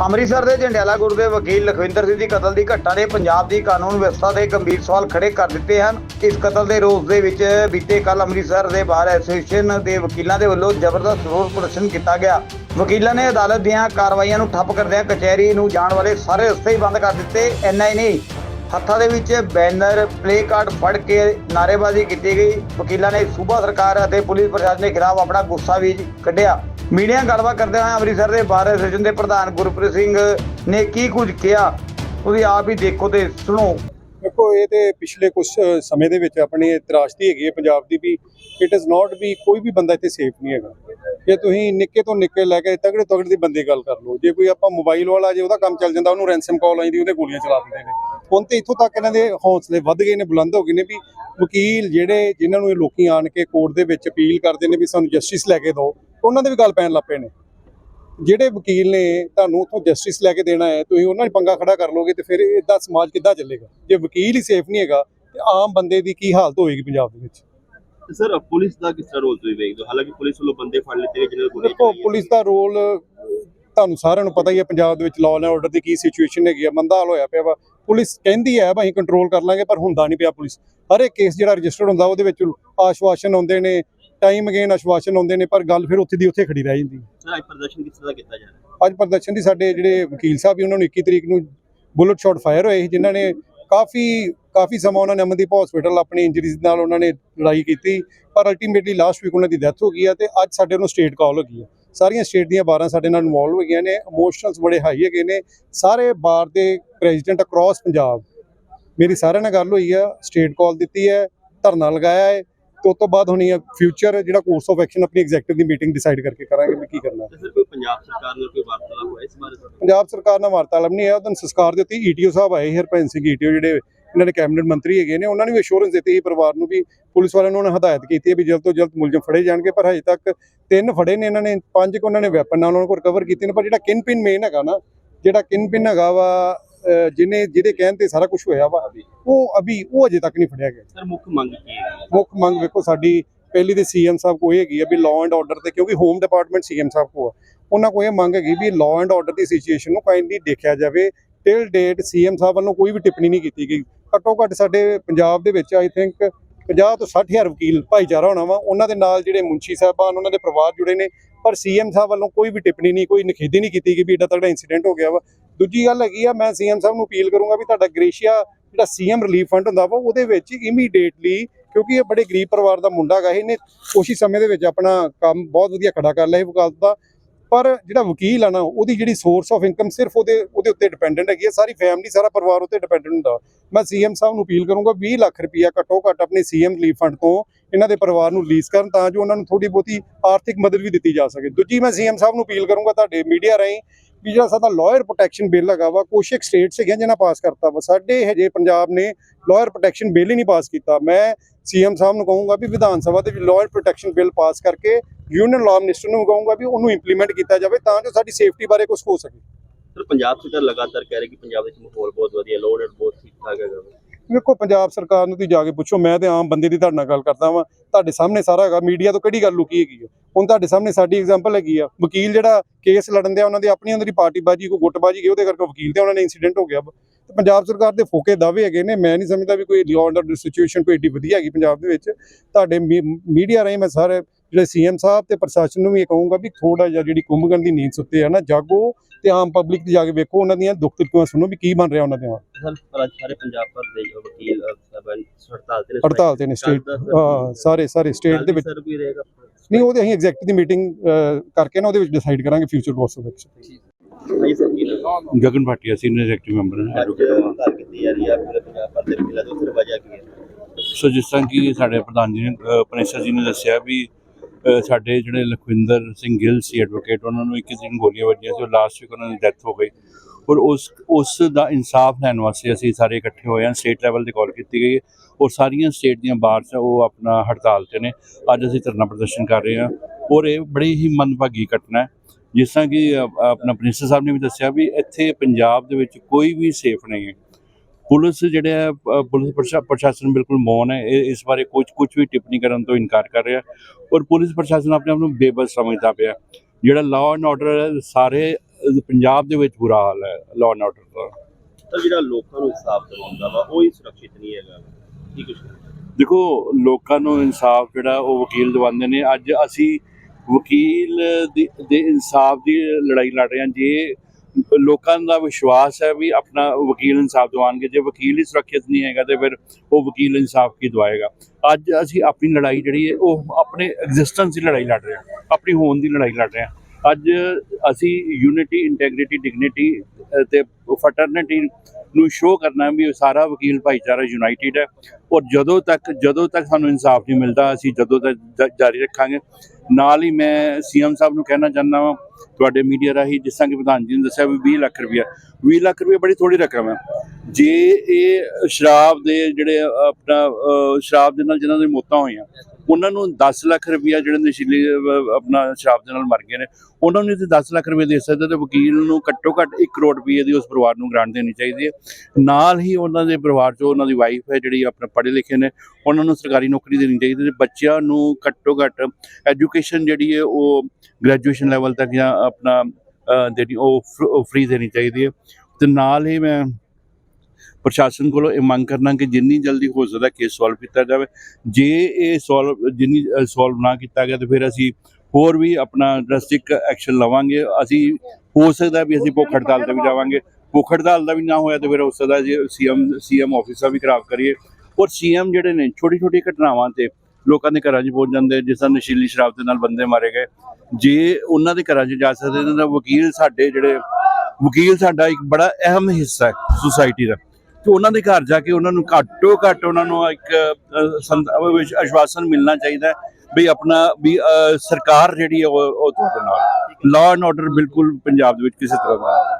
ਅੰਮ੍ਰਿਤਸਰ ਦੇ ਜੰਡਿਆਲਾ ਗੁਰੂ ਦੇ ਵਕੀਲ ਲਖਵਿੰਦਰ ਸਿੰਘ ਦੀ ਕਤਲ ਦੀ ਘਟਨਾ ਨੇ ਪੰਜਾਬ ਦੀ ਕਾਨੂੰਨ ਵਿਵਸਥਾ ਦੇ ਗੰਭੀਰ ਸਵਾਲ ਖੜੇ ਕਰ ਦਿੱਤੇ ਹਨ। ਇਸ ਕਤਲ ਦੇ ਰੋਸ ਦੇ ਵਿੱਚ ਬੀਤੇ ਕੱਲ ਅੰਮ੍ਰਿਤਸਰ ਦੇ ਬਾਰ ਐਸੋਸੀਏਸ਼ਨ ਦੇ ਵਕੀਲਾਂ ਦੇ ਵੱਲੋਂ ਜ਼ਬਰਦਸਤ ਰੋਸ ਪ੍ਰਦਰਸ਼ਨ ਕੀਤਾ ਗਿਆ। ਵਕੀਲਾਂ ਨੇ ਅਦਾਲਤ ਦੀਆਂ ਕਾਰਵਾਈਆਂ ਨੂੰ ਠੱਪ ਕਰਦਿਆਂ ਕਚਹਿਰੀ ਨੂੰ ਜਾਣ ਵਾਲੇ ਸਾਰੇ ਰਸਤੇ ਹੀ ਬੰਦ ਕਰ ਦਿੱਤੇ। ਇੰਨਾ ਹੀ ਨਹੀਂ ਹੱਥਾਂ ਦੇ ਵਿੱਚ ਬੈਨਰ ਪਲੇ ਕਾਰਡ ਫੜ ਕੇ ਨਾਅਰੇਬਾਜ਼ੀ ਕੀਤੀ ਗਈ। ਵਕੀਲਾਂ ਨੇ ਸੂਬਾ ਸਰਕਾਰ ਅਤੇ ਪੁਲਿਸ ਪ੍ਰਸ਼ਾਸਨ ਦੇ ਖਿਲਾਫ ਆਪਣਾ ਗੁੱਸਾ ਵੀ ਕੱਢਿਆ। ਮੀਡੀਆ ਗੱਲਬਾਤ ਕਰਦੇ ਹੋਏ ਅੰਮ੍ਰਿਤਸਰ ਦੇ ਬਾਰ ਐਸੋਸੀਏਸ਼ਨ ਦੇ ਪ੍ਰਧਾਨ ਗੁਰਪ੍ਰੀਤ ਸਿੰਘ ਨੇ ਕੀ ਕੁਝ ਕਿਹਾ? ਤੁਸੀਂ ਆਪ ਹੀ ਦੇਖੋ ਤੇ ਸੁਣੋ। ਦੇਖੋ, ਇਹ ਤੇ ਪਿਛਲੇ ਕੁਝ ਸਮੇਂ ਦੇ ਵਿੱਚ ਆਪਣੀ ਤਰਾਸ਼ਦੀ ਹੈਗੀ ਹੈ ਪੰਜਾਬ ਦੀ ਵੀ ਇਟ ਇਜ਼ ਨਾਟ ਵੀ ਕੋਈ ਵੀ ਬੰਦਾ ਇੱਥੇ ਸੇਫ ਨਹੀਂ ਹੈਗਾ। ਜੇ ਤੁਸੀਂ ਨਿੱਕੇ ਤੋਂ ਨਿੱਕੇ ਲੈ ਕੇ ਤਗੜੇ ਤਗੜੇ ਦੀ ਬੰਦੇ ਗੱਲ ਕਰ ਲਓ, ਜੇ ਕੋਈ ਆਪਾਂ ਮੋਬਾਈਲ ਵਾਲਾ, ਜੇ ਉਹਦਾ ਕੰਮ ਚੱਲ ਜਾਂਦਾ, ਉਹਨੂੰ ਰੈਂਸਮ ਕਾਲ ਆਈਂਦੀ ਉਹਦੇ ਗੋਲੀਆਂ ਚਲਾ ਦਿੰਦੇ ਨੇ। ਹੁਣ ਤੇ ਇੱਥੋਂ ਤੱਕ ਇਹਨਾਂ ਦੇ ਹੌਸਲੇ ਵੱਧ ਗਏ ਨੇ, ਬੁਲੰਦ ਹੋ ਗਏ ਨੇ ਵੀ ਵਕੀਲ ਜਿਹੜੇ, ਜਿਨ੍ਹਾਂ ਨੂੰ ਇਹ ਲੋਕੀ ਆਣ ਕੇ ਕੋਰਟ ਦੇ ਵਿੱਚ ਅਪੀਲ ਕਰਦੇ ਨੇ ਵੀ ਸਾਨੂੰ ਜਸਟਿਸ ਲੈ ਕੇ ਦਿਓ ਉਹਨਾਂ ਦੇ ਵੀ ਗੱਲ ਪੈਣ ਲੱਗ ਪਏ ਨੇ। ਜਿਹੜੇ ਵਕੀਲ ਨੇ ਤੁਹਾਨੂੰ ਉੱਥੋਂ ਜਸਟਿਸ ਲੈ ਕੇ ਦੇਣਾ ਹੈ ਤੁਸੀਂ ਉਹਨਾਂ ਨਾਲ ਪੰਗਾ ਖੜਾ ਕਰ ਲੋਗੇ ਤੇ ਫਿਰ ਇਦਾਂ ਸਮਾਜ ਕਿੱਦਾਂ ਚੱਲੇਗਾ? ਜੇ ਵਕੀਲ ਹੀ ਸੇਫ ਨਹੀਂ ਹੈਗਾ ਤੇ ਆਮ ਬੰਦੇ ਦੀ ਕੀ ਹਾਲਤ ਹੋਏਗੀ ਪੰਜਾਬ ਦੇ ਵਿੱਚ? ਸਰ ਪੁਲਿਸ ਦਾ ਕਿਸ ਤਰ੍ਹਾਂ ਰੋਲ ਤੁਸੀਂ ਵੇਖਦੇ ਹੋ? ਹਾਲਾਂਕਿ ਪੁਲਿਸ ਵੱਲੋਂ ਬੰਦੇ ਫੜ ਲਿੱਤੇ ਗਏ ਜਿਨ੍ਹਾਂ ਦੇ ਚਲਾਈਆਂ ਪੁਲਿਸ ਦਾ ਰੋਲ ਤੁਹਾਨੂੰ ਸਾਰਿਆਂ ਨੂੰ ਪਤਾ ਹੀ ਹੈ ਪੰਜਾਬ ਦੇ ਵਿੱਚ ਲਾਅ ਐਂਡ ਆਰਡਰ ਦੀ ਕੀ ਸਿਚੁਏਸ਼ਨ ਹੈਗੀ ਆ ਮੰਦਾ ਹਾਲ ਹੋਇਆ ਪਿਆ ਵਾ। ਪੁਲਿਸ ਕਹਿੰਦੀ ਹੈ ਅਸੀਂ ਕੰਟਰੋਲ ਕਰ ਲਾਂਗੇ ਪਰ ਹੁੰਦਾ ਨਹੀਂ ਪਿਆ ਪੁਲਿਸ। ਹਰ ਇੱਕ ਕੇਸ ਜਿਹੜਾ ਰਜਿਸਟਰਡ ਹੁੰਦਾ ਉਹਦੇ ਵਿੱਚ ਆਸ਼ਵਾਸਨ ਆਉਂਦੇ ਨੇ ਟਾਈਮ ਅਗੇਨ ਆਸ਼ਵਾਸਨ ਆਉਂਦੇ ਨੇ ਪਰ ਗੱਲ ਫਿਰ ਉੱਥੇ ਦੀ ਉੱਥੇ ਖੜੀ ਰਹਿ ਜਾਂਦੀ ਸਰ ਅੱਜ ਪ੍ਰਦਰਸ਼ਨ ਕਿਸ ਤਰ੍ਹਾਂ ਕੀਤਾ ਜਾ ਰਿਹਾ? ਅੱਜ ਪ੍ਰਦਰਸ਼ਨ ਦੀ ਸਾਡੇ ਜਿਹੜੇ ਵਕੀਲ ਸਾਹਿਬ ਵੀ ਉਹਨਾਂ ਨੂੰ 21 ਤਰੀਕ ਨੂੰ ਬੁਲਟ ਸ਼ਾਟ ਫਾਇਰ ਹੋਏ ਸੀ ਜਿਨ੍ਹਾਂ ਨੇ ਕਾਫੀ ਕਾਫੀ ਸਮਾਂ ਉਹਨਾਂ ਨੇ ਅਮਨਦੀਪ ਹਸਪੀਟਲ ਆਪਣੀ ਇੰਜਰੀਜ਼ ਨਾਲ ਉਹਨਾਂ ਨੇ ਲੜਾਈ ਕੀਤੀ ਪਰ ਅਲਟੀਮੇਟਲੀ ਲਾਸਟ ਵੀਕ ਉਹਨਾਂ ਦੀ ਡੈਥ ਹੋ ਗਈ ਹੈ ਤੇ ਅੱਜ ਸਾਡੇ ਨੂੰ ਸਟੇਟ ਕਾਲ ਹੋ ਗਈ ਹੈ। ਸਾਰੀਆਂ ਸਟੇਟ ਦੀਆਂ 12 ਸਾਡੇ ਨਾਲ ਇਨਵੋਲਵ ਹੋ ਗਈਆਂ ਨੇ ਇਮੋਸ਼ਨਲਸ ਬੜੇ ਹਾਈ ਹੈਗੇ ਨੇ। ਸਾਰੇ ਬਾਰ ਦੇ ਪ੍ਰੈਜ਼ੀਡੈਂਟ ਅਕ੍ਰੋਸ ਪੰਜਾਬ ਮੇਰੀ ਸਾਰਿਆਂ ਨਾਲ ਗੱਲ ਹੋਈ ਆ ਸਟੇਟ ਕਾਲ ਦਿੱਤੀ ਹੈ ਧਰਨਾ ਲਗਾਇਆ ਹੈ ਤੇ ਉਸ ਤੋਂ ਬਾਅਦ ਹੋਣੀ ਹੈ ਫਿਊਚਰ ਜਿਹੜਾ ਕੋਰਸ ਆਫ ਐਕਸ਼ਨ ਆਪਣੀ ਐਗਜ਼ੈਕਟਿਵ ਦੀ ਮੀਟਿੰਗ ਡਿਸਾਈਡ ਕਰਕੇ ਕਰਾਂਗੇ ਵੀ ਕੀ ਕਰਨਾ ਤੇ ਸਰ ਕੋਈ ਪੰਜਾਬ ਸਰਕਾਰ ਨਾਲ ਕੋਈ ਵਾਰਤਾਲਾਪ ਹੋਇਆ ਇਸ ਬਾਰੇ? ਪੰਜਾਬ ਸਰਕਾਰ ਨਾਲ ਵਾਰਤਾਲਾਪ ਨਹੀਂ ਹੈ ਉਹਦੋਂ ਸੰਸਕਾਰ ਦੇ ਉੱਤੇ ਈਟੀਓ ਸਾਹਿਬ ਆਏ ਸੀ, ਹਰਭਜਨ ਸਿੰਘ ਈਟੀਓ ਜਿਹੜੇ ਇਹਨਾਂ ਦੇ ਕੈਬਨਿਟ ਮੰਤਰੀ ਹੈਗੇ ਨੇ ਉਹਨਾਂ ਨੇ ਵੀ ਅਸ਼ੋਰੈਂਸ ਦਿੱਤੀ ਸੀ ਪਰਿਵਾਰ ਨੂੰ ਵੀ ਪੁਲਿਸ ਵਾਲਿਆਂ ਨੂੰ ਉਹਨਾਂ ਨੇ ਹਦਾਇਤ ਕੀਤੀ ਹੈ ਵੀ ਜਲਦ ਤੋਂ ਜਲਦ ਮੁਲਜ਼ਮ ਫੜੇ ਜਾਣਗੇ ਪਰ ਹਜੇ ਤੱਕ ਤਿੰਨ ਫੜੇ ਨੇ ਇਹਨਾਂ ਨੇ ਪੰਜ ਕੁ ਉਹਨਾਂ ਨੇ ਵੈਪਨ ਨਾਲ ਉਹਨਾਂ ਕੋਲ ਰਿਕਵਰ ਕੀਤੇ ਨੇ ਪਰ ਜਿਹੜਾ ਕਿਨ ਪਿਨ ਮੇਨ ਹੈਗਾ ਨਾ ਜਿਹੜਾ ਕਿਨ ਪਿਨ ਹੈਗਾ ਵਾ ਜਿਹਨੇ ਜਿਹਦੇ ਕਹਿਣ ਤੇ ਸਾਰਾ ਕੁਝ ਹੋਇਆ ਵਾ ਉਹ ਅਭੀ ਉਹ ਅਜੇ ਤੱਕ ਨਹੀਂ ਫੜਿਆ ਗਿਆ ਸਰ ਮੁੱਖ ਮੰਗ ਕੀ ਹੈ? ਮੁੱਖ ਮੰਗ ਵੇਖੋ ਸਾਡੀ ਪਹਿਲੀ ਤੇ ਸੀਐਮ ਸਾਹਿਬ ਕੋਈ ਹੈਗੀ ਆ ਵੀ ਲਾਅ ਐਂਡ ਆਰਡਰ ਤੇ ਕਿਉਂਕਿ ਹੋਮ ਡਿਪਾਰਟਮੈਂਟ ਸੀਐਮ ਸਾਹਿਬ ਕੋ ਆ। ਉਹਨਾਂ ਕੋਲ ਇਹ ਮੰਗ ਹੈਗੀ ਵੀ ਲਾਅ ਐਂਡ ਆਰਡਰ ਦੀ ਸਿਚੁਏਸ਼ਨ ਨੂੰ ਕਾਈਂਡਲੀ ਦੇਖਿਆ ਜਾਵੇ ਟਿਲ ਡੇਟ ਸੀਐਮ ਸਾਹਿਬ ਵੱਲੋਂ ਕੋਈ ਵੀ ਟਿੱਪਣੀ ਨਹੀਂ ਕੀਤੀ ਗਈ। ਘੱਟੋ ਘੱਟ ਸਾਡੇ ਪੰਜਾਬ ਦੇ ਵਿੱਚ ਆਈ ਥਿੰਕ 50 ਤੋਂ 60000 ਵਕੀਲ ਭਾਈਚਾਰਾ ਹੋਣਾ ਵਾ। ਉਹਨਾਂ ਦੇ ਨਾਲ ਜਿਹੜੇ ਮੁੰਸ਼ੀ ਸਾਹਿਬਾਨ ਉਹਨਾਂ ਦੇ ਪਰਿਵਾਰ ਜੁੜੇ ਨੇ। ਪਰ ਸੀਐਮ ਸਾਹਿਬ ਵੱਲੋਂ ਕੋਈ ਵੀ ਟਿੱਪਣੀ ਨਹੀਂ ਕੋਈ ਨਖੇਦੀ ਨਹੀਂ ਕੀਤੀ ਗਈ ਵੀ ਏਡਾ ਤਗੜਾ ਇਨਸੀਡੈਂਟ ਹੋ ਗਿਆ ਵਾ। ਦੂਜੀ ਗੱਲ ਹੈਗੀ ਆ, ਮੈਂ ਸੀਐਮ ਸਾਹਿਬ ਨੂੰ ਅਪੀਲ ਕਰੂੰਗਾ ਵੀ ਤੁਹਾਡਾ ਗ੍ਰੇਸ਼ੀਆ ਜਿਹੜਾ ਸੀਐਮ ਰਿਲੀਫ ਫੰਡ ਹੁੰਦਾ ਵਾ, ਉਹਦੇ ਵਿੱਚ ਇਮੀਡੀਏਟਲੀ ਕਿਉਂਕਿ ਇਹ ਬੜੇ ਗਰੀਬ ਪਰਿਵਾਰ ਦਾ ਮੁੰਡਾ ਹੈਗਾ ਇਹਨੇ ਕੁਛ ਹੀ ਸਮੇਂ ਦੇ ਵਿੱਚ ਆਪਣਾ ਕੰਮ ਬਹੁਤ ਵਧੀਆ ਖੜਾ ਕਰ ਲਿਆ ਇਹ ਵਕਾਲਤ ਦਾ। ਪਰ ਜਿਹੜਾ ਵਕੀਲ ਆ ਨਾ, ਉਹਦੀ ਜਿਹੜੀ ਸੋਰਸ ਆਫ ਇਨਕਮ ਸਿਰਫ ਉਹਦੇ ਉਹਦੇ ਉੱਤੇ ਡਿਪੈਂਡੈਂਟ ਹੈਗੀ ਹੈ ਸਾਰੀ ਫੈਮਿਲੀ ਸਾਰਾ ਪਰਿਵਾਰ ਉੱਤੇ ਡਿਪੈਂਡੈਂਟ ਹੁੰਦਾ ਮੈਂ ਸੀਐਮ ਸਾਹਿਬ ਨੂੰ ਅਪੀਲ ਕਰੂੰਗਾ 20 ਲੱਖ ਰੁਪਈਆ ਘੱਟੋ ਘੱਟ ਆਪਣੇ ਸੀਐਮ ਰਿਲੀਫ ਫੰਡ ਤੋਂ ਇਹਨਾਂ ਦੇ ਪਰਿਵਾਰ ਨੂੰ ਰਿਲੀਜ਼ ਕਰਨ ਤਾਂ ਜੋ ਉਹਨਾਂ ਨੂੰ ਥੋੜੀ ਬਹੁਤੀ ਆਰਥਿਕ ਮਦਦ ਵੀ ਦਿੱਤੀ ਜਾ ਸਕੇ। ਦੂਜੀ ਮੈਂ ਸੀਐਮ ਸਾਹਿਬ ਨੂੰ ਅਪੀਲ ਕਰੂੰਗਾ, ਤੁਹਾਡੇ ਮੀਡੀਆ ਰਾਹੀਂ ਵੀ ਜਿਹੜਾ ਸਾਡਾ ਲਾਇਰ ਪ੍ਰੋਟੈਕਸ਼ਨ ਬਿੱਲ ਹੈਗਾ ਵਾ, ਕੁਛ ਇੱਕ ਸਟੇਟਸ ਹੈਗੀਆਂ ਜਿਹਨਾਂ ਪਾਸ ਕਰਤਾ ਵਾ। ਸਾਡੇ ਹਜੇ ਪੰਜਾਬ ਨੇ ਲਾਇਰ ਪ੍ਰੋਟੈਕਸ਼ਨ ਬਿੱਲ ਹੀ ਨਹੀਂ ਪਾਸ ਕੀਤਾ। ਮੈਂ ਸੀਐਮ ਸਾਹਿਬ ਨੂੰ ਕਹੂੰਗਾ ਵੀ ਵਿਧਾਨ ਸਭਾ ਦੇ ਵਿੱਚ ਲਾਇਰ ਪ੍ਰੋਟੈਕਸ਼ਨ ਬਿੱਲ ਪਾਸ ਕਰਕੇ ਯੂਨੀਅਨ ਲਾਅ ਮਿਨਿਸਟਰ ਨੂੰ ਕਹੂੰਗਾ ਵੀ ਉਹਨੂੰ ਇੰਪਲੀਮੈਂਟ ਕੀਤਾ ਜਾਵੇ ਤਾਂ ਜੋ ਸਾਡੀ ਸੇਫਟੀ ਬਾਰੇ ਕੁਝ ਹੋ ਸਕੇ। ਸਰ, ਪੰਜਾਬ ਸਰਕਾਰ ਲਗਾਤਾਰ ਕਹਿ ਰਹੀ ਕਿ ਪੰਜਾਬ ਵਿੱਚ ਮਾਹੌਲ ਬਹੁਤ ਵਧੀਆ ਲੋਡ ਬਹੁਤ ਠੀਕ ਠਾਕ ਹੈਗਾ ਵੇਖੋ, ਪੰਜਾਬ ਸਰਕਾਰ ਨੂੰ ਤੁਸੀਂ ਜਾ ਕੇ ਪੁੱਛੋ, ਮੈਂ ਤੇ ਆਮ ਬੰਦੇ ਦੀ ਤੁਹਾਡੇ ਨਾਲ ਗੱਲ ਕਰਦਾ ਵਾਂ। ਤੁਹਾਡੇ ਸਾਹਮਣੇ ਸਾਰਾ ਹੈਗਾ, ਮੀਡੀਆ ਤੋਂ ਕਿਹੜੀ ਗੱਲ ਲੁਕੀ ਹੈਗੀ ਆ? ਹੁਣ ਤੁਹਾਡੇ ਸਾਹਮਣੇ ਸਾਡੀ ਐਗਜ਼ਾਮਪਲ ਹੈਗੀ ਆ, ਵਕੀਲ ਜਿਹੜਾ ਕੇਸ ਲੜਨ ਦਿਆ, ਉਹਨਾਂ ਦੀ ਆਪਣੀ ਅੰਦਰ ਹੀ ਪਾਰਟੀਬਾਜੀ, ਕੋਈ ਗੁੱਟਬਾਜੀ ਗਈ, ਉਹਦੇ ਕਰਕੇ ਵਕੀਲ ਤੇ ਉਹਨਾਂ ਨੇ ਇਨਸੀਡੈਂਟ ਹੋ ਗਿਆ ਵਾ। ਤੇ ਪੰਜਾਬ ਸਰਕਾਰ ਦੇ ਫੋਕੇ ਦਾਅਵੇ ਹੈਗੇ ਨੇ, ਮੈਂ ਨਹੀਂ ਸਮਝਦਾ ਵੀ ਕੋਈ ਲਾਅ ਆਰਡਰ ਸਿਚੁਏਸ਼ਨ ਕੋਈ ਏਡੀ ਵਧੀਆ ਹੈਗੀ ਪੰਜਾਬ ਦੇ ਵਿੱਚ। ਤੁਹਾਡੇ ਮੀਡੀਆ ਰਾਹੀਂ ਮੈਂ ਸਾਰੇ ਜਿਹੜੇ ਸੀਐਮ ਸਾਹਿਬ ਤੇ ਪ੍ਰਸ਼ਾਸਨ ਨੂੰ ਵੀ ਇਹ ਕਹੂੰਗਾ ਵੀ ਥੋੜਾ ਜਿਹਾ ਜਿਹੜੀ ਕੁੰਭਕਰਨ ਦੀ ਨੀਂਦ ਸੁੱਤੇ ਆ ਨਾ ਜਾਗੋ ਤੇ ਆਮ ਪਬਲਿਕ ਦੀ ਜਾ ਕੇ ਵੇਖੋ ਉਹਨਾਂ ਦੀਆਂ ਦੁੱਖ ਤਕਲੀਫਾਂ ਸੁਣੋ ਵੀ ਕੀ ਬਣ ਰਿਹਾ ਉਹਨਾਂ ਦੇ ਨਾਲ। ਸਰ ਪਰ ਅੱਜ ਸਾਰੇ ਪੰਜਾਬ ਭਰ ਦੇ ਜੋ ਵਕੀਲ ਅਹ, ਸਾਹਿਬਾਨ ਹੜਤਾਲ ਤੇ ਨੇ ਹੜਤਾਲ ਤੇ ਨੇ ਸਟੇਟ ਹਾਂ ਸਾਰੇ ਸਾਰੇ ਸਟੇਟ ਦੇ ਵਿੱਚ ਨਹੀਂ ਉਹਦੇ ਅਸੀਂ ਐਗਜ਼ੈਕਟ ਦੀ ਮੀਟਿੰਗ ਕਰਕੇ ਨਾ ਉਹਦੇ ਵਿੱਚ ਡਿਸਾਈਡ ਕਰਾਂਗੇ future course of action Gagan Bhatia senior executive member ਅੱਜ ਐਡਵੋਕੇਟ ਹੜਤਾਲ ਕੀਤੀ ਜਾ ਰਹੀ ਹੈ ਪੂਰੇ ਪੰਜਾਬ ਭਰ ਦੇ ਵਕੀਲਾਂ ਦੀ ਉਸ ਵਜ੍ਹਾ ਕੀ ਹੈ? ਸੋ ਜਿਸ ਤਰ੍ਹਾਂ ਕਿ ਸਾਡੇ ਪ੍ਰਧਾਨ ਜੀ ਨੇ ਪਨੇਸਰ ਜੀ ਨੇ ਦੱਸਿਆ ਵੀ ਸਾਡੇ ਜਿਹੜੇ ਲਖਵਿੰਦਰ ਸਿੰਘ ਗਿੱਲ ਸੀ ਐਡਵੋਕੇਟ ਉਹਨਾਂ ਨੂੰ 21 ਦਿਨ ਗੋਲੀਆਂ ਵੱਜੀਆਂ ਸੀ, ਉਹ ਲਾਸਟ ਵੀਕ ਉਹਨਾਂ ਦੀ ਡੈਥ ਹੋ ਗਈ। ਔਰ ਉਸ ਉਸ ਦਾ ਇਨਸਾਫ ਲੈਣ ਵਾਸਤੇ ਅਸੀਂ ਸਾਰੇ ਇਕੱਠੇ ਹੋਏ ਹਾਂ ਸਟੇਟ ਲੈਵਲ ਤੇ ਕਾਲ ਕੀਤੀ ਗਈ ਹੈ। ਔਰ ਸਾਰੀਆਂ ਸਟੇਟ ਦੀਆਂ ਬਾਰਸ ਉਹ ਆਪਣਾ ਹੜਤਾਲ ਤੇ ਨੇ। ਅੱਜ ਅਸੀਂ ਧਰਨਾ ਪ੍ਰਦਰਸ਼ਨ ਕਰ ਰਹੇ ਹਾਂ। ਔਰ ਇਹ ਬੜੀ ਹੀ ਮਨਭਾਗੀ ਘਟਨਾ ਹੈ। ਜਿਸ ਤਰ੍ਹਾਂ ਕਿ ਆਪਣਾ ਪ੍ਰਿੰਸੀਪਲ ਸਾਹਿਬ ਨੇ ਵੀ ਦੱਸਿਆ ਵੀ ਇੱਥੇ ਪੰਜਾਬ ਦੇ ਵਿੱਚ ਕੋਈ ਵੀ ਸੇਫ ਨਹੀਂ ਹੈ। ਪੁਲਿਸ ਜਿਹੜੇ ਅ, ਪੁਲਿਸ ਪ੍ਰਸ਼ਾ- ਪ੍ਰਸ਼ਾਸਨ ਬਿਲਕੁਲ ਮੌਨ ਹੈ। ਇਸ ਬਾਰੇ ਕੁਝ ਕੁਝ ਵੀ ਟਿੱਪਣੀ ਕਰਨ ਤੋਂ ਇਨਕਾਰ ਕਰ ਰਿਹਾ। ਔਰ ਪੁਲਿਸ ਪ੍ਰਸ਼ਾਸਨ ਆਪਣੇ ਆਪ ਨੂੰ ਬੇਬਸ ਸਮਝਦਾ ਪਿਆ। ਜਿਹੜਾ ਲਾਅ ਐਂਡ ਆਰਡਰ ਸਾਰੇ ਪੰਜਾਬ ਦੇ ਵਿੱਚ ਬੁਰਾ ਹਾਲ ਹੈ ਲਾਅ ਐਂਡ ਆਰਡਰ ਦਾ। ਤਾਂ ਜਿਹੜਾ ਲੋਕਾਂ ਨੂੰ ਇਨਸਾਫ ਦਿਵਾਉਂਦਾ ਵਾ ਉਹ ਹੀ ਸੁਰੱਖਿਅਤ ਨਹੀਂ ਹੈਗਾ। ਕੀ ਕੁਛ ਦੇਖੋ ਲੋਕਾਂ ਨੂੰ ਇਨਸਾਫ ਜਿਹੜਾ ਉਹ ਵਕੀਲ ਦਿਵਾਉਂਦੇ ਨੇ। ਅੱਜ ਅਸੀਂ ਵਕੀਲ ਦੇ ਇਨਸਾਫ ਦੀ ਲੜਾਈ ਲੜ ਰਹੇ ਹਾਂ। ਜੇ ਲੋਕਾਂ ਦਾ ਵਿਸ਼ਵਾਸ ਹੈ ਵੀ ਆਪਣਾ ਵਕੀਲ ਇਨਸਾਫ ਦਿਵਾਉਣਗੇ। ਜੇ ਵਕੀਲ ਹੀ ਸੁਰੱਖਿਅਤ ਨਹੀਂ ਹੈਗਾ ਤੇ ਫਿਰ ਉਹ ਵਕੀਲ ਇਨਸਾਫ ਕੀ ਦਵਾਏਗਾ? ਅੱਜ ਅਸੀਂ ਆਪਣੀ ਲੜਾਈ ਜਿਹੜੀ ਹੈ, ਉਹ ਆਪਣੇ ਐਗਜ਼ਿਸਟੈਂਸ ਦੀ ਲੜਾਈ ਲੜ ਰਹੇ ਹਾਂ। ਆਪਣੀ ਹੋਣ ਦੀ ਲੜਾਈ ਲੜ ਰਹੇ ਹਾਂ। ਅੱਜ ਅਸੀਂ ਯੂਨਿਟੀ ਇੰਟੈਗ੍ਰਿਟੀ ਡਿਗਨਿਟੀ ਤੇ ਫਟਰਨਿਟੀ ਨੂੰ ਸ਼ੋਅ ਕਰਨਾ ਵੀ ਸਾਰਾ ਵਕੀਲ ਭਾਈਚਾਰਾ ਯੂਨਾਈਟਿਡ ਹੈ। ਔਰ ਜਦੋਂ ਤੱਕ ਜਦੋਂ ਤੱਕ ਸਾਨੂੰ ਇਨਸਾਫ ਨਹੀਂ ਮਿਲਦਾ, ਅਸੀਂ ਜਦੋਂ ਤੱਕ ਜ- ਜਾਰੀ ਰੱਖਾਂਗੇ। ਨਾਲ ਹੀ ਮੈਂ ਸੀਐਮ ਸਾਹਿਬ ਨੂੰ ਕਹਿਣਾ ਚਾਹੁੰਦਾ ਵਾਂ, ਤੁਹਾਡੇ ਮੀਡੀਆ ਰਾਹੀਂ ਜਿਸ ਤਰ੍ਹਾਂ ਕਿ ਪ੍ਰਧਾਨ ਜੀ ਨੇ ਦੱਸਿਆ ਵੀ 20 ਲੱਖ ਰੁਪਇਆ। 20 ਲੱਖ ਰੁਪਇਆ ਬੜੀ ਥੋੜੀ ਰਕਮ ਹੈ ਜੇ ਇਹ ਸ਼ਰਾਬ ਦੇ ਜਿਹੜੇ ਆਪਣਾ ਸ਼ਰਾਬ ਦੇ ਨਾਲ ਜਿਨ੍ਹਾਂ ਦੀ ਮੌਤਾਂ ਹੋਈਆਂ ਉਹਨਾਂ ਨੂੰ 10 ਲੱਖ ਰੁਪਇਆ ਜਿਹੜੇ ਨਸ਼ੀਲੇ ਆਪਣਾ ਸ਼ਰਾਬ ਦੇ ਨਾਲ ਮਰ ਗਏ ਨੇ ਉਹਨਾਂ ਨੂੰ ਤੇ 10 ਲੱਖ ਰੁਪਏ ਦੇ ਸਕਦੇ ਤੇ ਵਕੀਲ ਨੂੰ ਘੱਟੋ ਘੱਟ 1 ਕਰੋੜ ਰੁਪਏ ਦੀ ਉਸ ਪਰਿਵਾਰ ਨੂੰ ਗ੍ਰਾਂਟ ਦੇਣੀ ਚਾਹੀਦੀ ਹੈ। ਨਾਲ ਹੀ ਉਹਨਾਂ ਦੇ ਪਰਿਵਾਰ ਚੋਂ ਉਹਨਾਂ ਦੀ ਵਾਈਫ ਹੈ ਜਿਹੜੀ ਆਪਣਾ ਪੜ੍ਹੇ ਲਿਖੇ ਨੇ ਉਹਨਾਂ ਨੂੰ ਸਰਕਾਰੀ ਨੌਕਰੀ ਦੇਣੀ ਚਾਹੀਦੀ ਤੇ ਬੱਚਿਆਂ ਨੂੰ ਘੱਟੋ ਘੱਟ ਐਜੂਕੇਸ਼ਨ ਜਿਹੜੀ ਹੈ ਉਹ ਗ੍ਰੈਜੂਏਸ਼ਨ ਲੈਵਲ ਤੱਕ ਜਾਂ ਆਪਣਾ ਅਹ, ਜਿਹੜੀ ਉਹ ਫ੍ਰੀ ਦੇਣੀ ਚਾਹੀਦੀ ਹੈ। ਤੇ ਨਾਲ ਹੀ ਮੈਂ ਪ੍ਰਸ਼ਾਸਨ ਕੋਲੋਂ ਇਹ ਮੰਗ ਕਰਨਾ ਕਿ ਜਿੰਨੀ ਜਲਦੀ ਹੋ ਸਕਦਾ ਕੇਸ ਸੋਲਵ ਕੀਤਾ ਜਾਵੇ। ਜੇ ਇਹ ਸੋਲਵ ਜਿੰਨੀ ਸੋਲਵ ਨਾ ਕੀਤਾ ਗਿਆ ਤੇ ਫਿਰ ਅਸੀਂ ਹੋਰ ਵੀ ਆਪਣਾ ਡਰਸਟਿਕ ਐਕਸ਼ਨ ਲਵਾਂਗੇ। ਅਸੀਂ, ਹੋ ਸਕਦਾ ਵੀ ਅਸੀਂ ਭੁੱਖ ਹੜਤਾਲ ਤੇ ਵੀ ਜਾਵਾਂਗੇ। ਭੁੱਖ ਹੜਤਾਲ ਦਾ ਵੀ ਨਾ ਹੋਇਆ ਤੇ ਫਿਰ ਹੋ ਸਕਦਾ ਜੀ ਸੀਐਮ ਸੀਐਮ ਆਫਿਸ ਦਾ ਵੀ ਖਰਾਬ ਕਰੀਏ। ਔਰ ਸੀਐਮ ਜਿਹੜੇ ਨੇ ਛੋਟੀ ਛੋਟੀ ਘਟਨਾਵਾਂ ਤੇ ਲੋਕਾਂ ਦੇ ਘਰਾਂ 'ਚ ਪਹੁੰਚ ਜਾਂਦੇ, ਜਿਸ ਤਰ੍ਹਾਂ ਨਸ਼ੀਲੀ ਸ਼ਰਾਬ ਦੇ ਨਾਲ ਬੰਦੇ ਮਾਰੇ ਗਏ। ਜੇ ਉਹਨਾਂ ਦੇ ਘਰਾਂ 'ਚ ਜਾ ਸਕਦੇ ਇਹਨਾਂ ਦਾ ਵਕੀਲ ਸਾਡੇ ਜਿਹੜੇ ਵਕੀਲ ਸਾਡਾ ਇੱਕ ਬੜਾ ਅਹਿਮ ਹਿੱਸਾ ਹੈ ਸੁਸਾਇਟੀ ਦਾ। ਤੇ ਉਹਨਾਂ ਦੇ ਘਰ ਜਾ ਕੇ ਉਹਨਾਂ ਨੂੰ ਘੱਟੋ ਘੱਟ ਉਹਨਾਂ ਨੂੰ ਇੱਕ ਅਸ਼ਵਾਸਨ ਮਿਲਣਾ ਚਾਹੀਦਾ ਹੈ ਵੀ ਆਪਣਾ, ਵੀ ਸਰਕਾਰ ਜਿਹੜੀ ਹੈ ਉਹ ਉਹ ਤੁਹਾਡੇ ਨਾਲ ਲਾਅ ਐਂਡ ਆਰਡਰ ਬਿਲਕੁਲ ਪੰਜਾਬ ਦੇ ਵਿੱਚ ਕਿਸੇ ਤਰ੍ਹਾਂ ਦਾ